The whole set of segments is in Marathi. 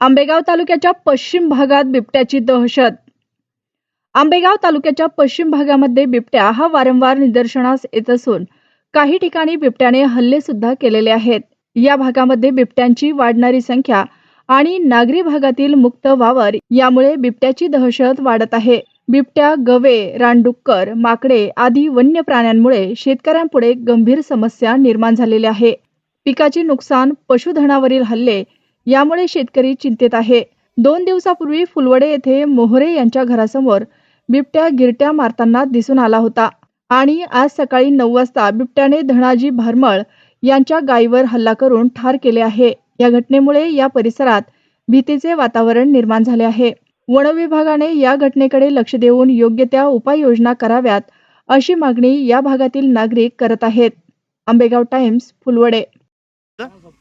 आंबेगाव तालुक्याच्या पश्चिम भागात बिबट्याची दहशत. आंबेगाव तालुक्याच्या पश्चिम भागामध्ये बिबट्या हा वारंवार निदर्शनास येत असून काही ठिकाणी बिबट्याने हल्ले सुद्धा केलेले आहेत. या भागामध्ये बिबट्यांची वाढणारी संख्या आणि नागरी भागातील मुक्त वावर यामुळे बिबट्याची दहशत वाढत आहे. बिबट्या गवे रानडुक्कर माकडे आदी वन्य प्राण्यांमुळे शेतकऱ्यांपुढे गंभीर समस्या निर्माण झालेली आहे. पिकाचे नुकसान पशुधनावरील हल्ले यामुळे शेतकरी चिंतेत आहे. दोन दिवसापूर्वी फुलवडे येथे मोहरे यांच्या घरासमोर बिबट्या गिरट्या मारताना दिसून आला होता. आणि आज सकाळी नऊ वाजता बिबट्याने धनाजी भारमळ यांच्या गायीवर हल्ला करून ठार केले आहे. या घटनेमुळे या परिसरात भीतीचे वातावरण निर्माण झाले आहे. वन विभागाने या घटनेकडे लक्ष देऊन योग्य त्या उपाययोजना कराव्यात अशी मागणी या भागातील नागरिक करत आहेत. आंबेगाव टाइम्स फुलवडे.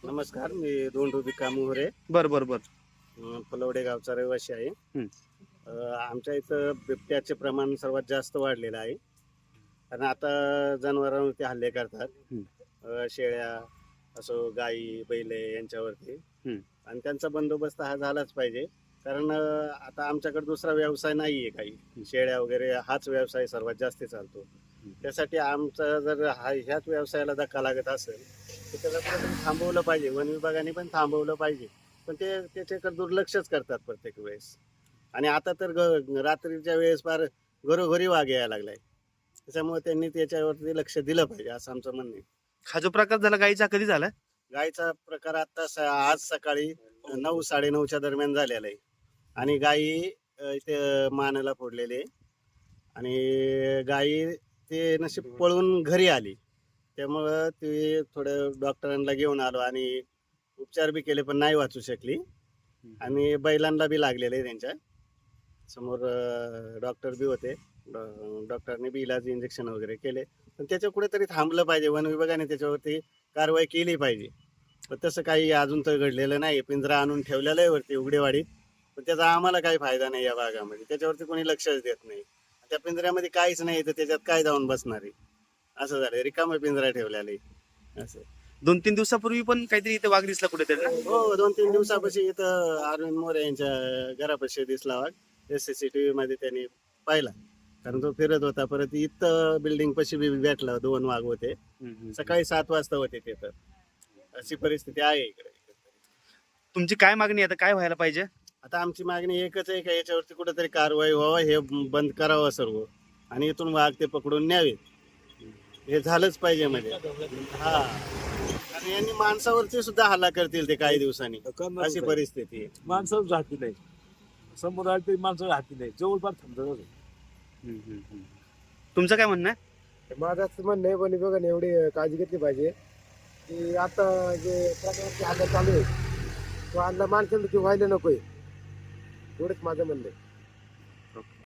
नमस्कार. मी दोन रुबिका मोहरे बर बर बर. अं, फुलवडे गावचा रहिवासी आहे. हं. अं, आमच्या इथं बिबट्याचे प्रमाण सर्वात जास्त वाढलेलं आहे. कारण आता जनावरांवरती हल्ले करतात. हं. अं, शेळ्या असो गाई बैले यांच्यावरती. हं. आणि त्यांचा बंदोबस्त हा झालाच पाहिजे. कारण अं, आता आमच्याकडे दुसरा व्यवसाय नाही आहे काही शेळ्या वगैरे हाच व्यवसाय सर्वात जास्त चालतो. त्यासाठी आमचा जर हा ह्याच व्यवसायाला धक्का लागत असेल तर त्याला कुठेतरी थांबवलं पाहिजे. वन विभागाने पण थांबवलं पाहिजे. पण ते त्याच्याकडे दुर्लक्षच करतात प्रत्येक वेळेस. आणि आता तर ग रात्रीच्या वेळेस फार घरोघरी वाघ यायला लागलाय. त्याच्यामुळे त्यांनी त्याच्यावरती लक्ष दिलं पाहिजे असं आमचं म्हणणं आहे. हा जो प्रकार झाला गाईचा कधी झाला? गायचा प्रकार आता स- आज सकाळी नऊ साडेनऊच्या दरम्यान झालेला आहे. आणि गायी अ, इथे मानाला फोडलेले आहे. आणि गायी ते नशीब पळून घरी आली. त्यामुळं ते थोडं डॉक्टरांना घेऊन आलो आणि उपचार बी केले पण नाही वाचू शकली. आणि बैलांना बी लागलेले त्यांच्या. समोर डॉक्टर बी होते. डॉक्टरने बी इलाज इंजेक्शन वगैरे केले. पण त्याच्या कुठेतरी थांबलं पाहिजे. वन विभागाने त्याच्यावरती कारवाई केली पाहिजे. पण तसं काही अजून तर घडलेलं नाही. पिंजरा आणून ठेवलेलं आहे वरती उघडेवाडीत. पण त्याचा आम्हाला काही फायदा नाही या भागामध्ये. त्याच्यावरती कोणी लक्षच देत नाही. त्या पिंजऱ्यामध्ये काहीच नाही तर त्याच्यात काय जाऊन बसणार आहे? असं झालं रिकामा पिंजरा ठेवलेला आहे. असं. दोन तीन दिवसापूर्वी पण काहीतरी इथे वाघ दिसला कुठेतरी ना? हो दोन तीन दिवसापाशी इथं अरविंद मोरे यांच्या घरापाशी दिसला वाघ. S C C T V मध्ये त्यांनी पाहिला. कारण तो फिरत होता परत इथं बिल्डिंग पशी बी भेटला दोन वाघ होते. सकाळी सात वाजता होते तिथं अशी परिस्थिती आहे इकडे. तुमची काय मागणी आहे आता? काय व्हायला पाहिजे? आता आमची मागणी एकच आहे का याच्यावरती कुठेतरी कारवाई व्हावं हे बंद करावं सर्व. आणि इथून वाघ ते पकडून न्यावेत. हे झालंच पाहिजे म्हणजे. हा. आणि यांनी माणसावरती सुद्धा हल्ला करतील ते काही दिवसांनी. अशी. परिस्थिती आहे. माणसं राहती नाही. समोर आली तरी माणसं राहती नाही. जवळपास थांबतात. तुमचं काय म्हणणं आहे? माझं असं म्हणणं आहे पण बघा ना एवढी काळजी घेतली पाहिजे. की आता जे प्रकारचे हल्ला चालू आहे तो हल्ला माणसाला की व्हायला नकोय. एवढंच माझं म्हणणं आहे.